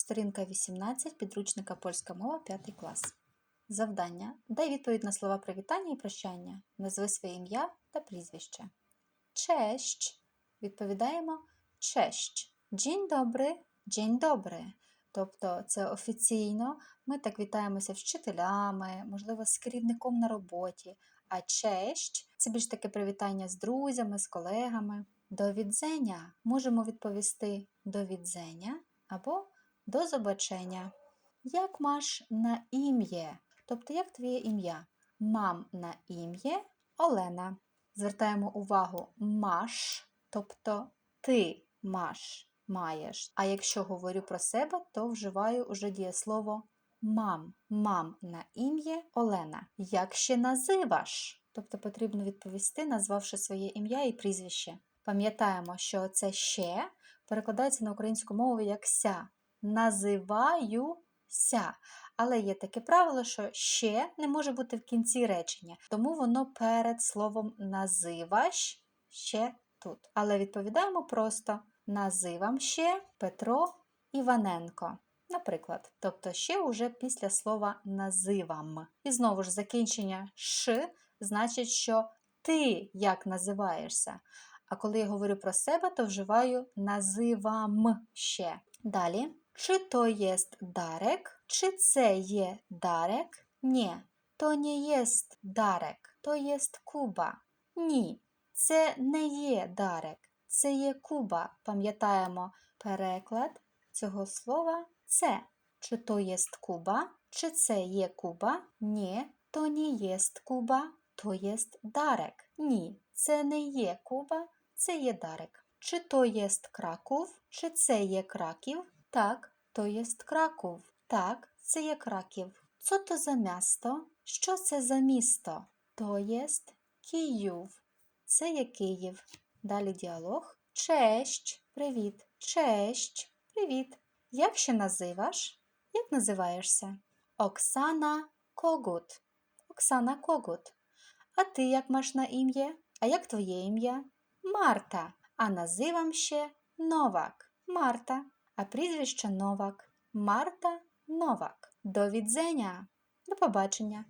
Сторінка 18, підручника польська мова, 5 клас. Завдання. Дай відповідь на слова привітання і прощання. Назви своє ім'я та прізвище. Честь. Відповідаємо честь. Dzień dobry, dzień dobry. Тобто це офіційно. Ми так вітаємося з вчителями, можливо, з керівником на роботі. А честь це більш таке привітання з друзями, з колегами. До відзення можемо відповісти до відзення або до побачення. Як маш на ім'я? Тобто, як твоє ім'я? Мам на ім'я Олена. Звертаємо увагу маш, тобто ти маш, маєш. А якщо говорю про себе, то вживаю уже дієслово мам. Мам на ім'я Олена. Як ще називаш? Тобто потрібно відповісти, назвавши своє ім'я і прізвище. Пам'ятаємо, що це ще перекладається на українську мову як ся. Називаюся. Але є таке правило, що ще не може бути в кінці речення, тому воно перед словом називаш ще тут. Але відповідаємо просто називам ще Петро Іваненко. Наприклад, тобто ще уже після слова називам. І знову ж закінчення ш значить, що ти як називаєшся. А коли я говорю про себе, то вживаю називам ще. Далі. Чи то єст дарек? Чи це є дарек? Ні, то не єст дарек, то єст куба. Ні, це не є дарек, це є куба. Пам'ятаємо переклад цього слова це. Чи то єст куба? Чи це є куба? Ні, то не єст куба, то єст дарек. Ні, це не є куба, це є дарек. Чи то єст Краков? Чи це є Краків? Так, то єст Краков. Так, це є Краків. Що то за місто? Що це за місто? То єст Київ. Це є Київ. Далі діалог. Честь. Привіт. Честь. Привіт. Як ще називаш? Як називаєшся? Оксана Когут. Оксана Когут. А ти як маєш на ім'я? А як твоє ім'я? Марта. А називам ще Новак. Марта. А прізвище Новак. Марта Новак. До відзення. До побачення.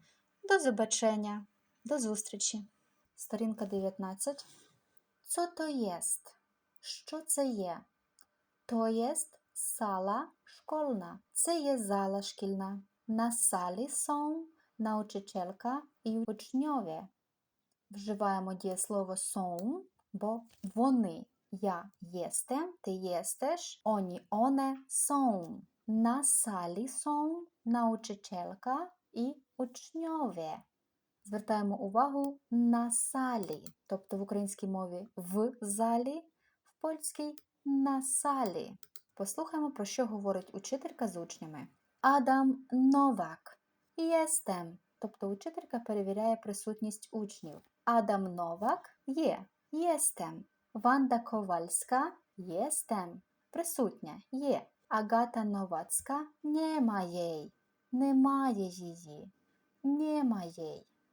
До забачення. До зустрічі. Сторінка 19. Co to jest? Що це є? То єст сала школьна. Це є зала шкільна. На салі są nauczycielka і учньові. Вживаємо дієслово są, бо вони. Я єстем, ти єстеш, оні, оне są. На салі są nauczycielka і учньові. Звертаємо увагу на салі, тобто в українській мові в залі, в польській на салі. Послухаємо, про що говорить учителька з учнями. Адам Новак. Єстем. Тобто учителька перевіряє присутність учнів. Адам Новак є. Єстем. Ванда Ковальська єстем. Присутня є. Агата Новацька нема їй. Немає її. Нема їй.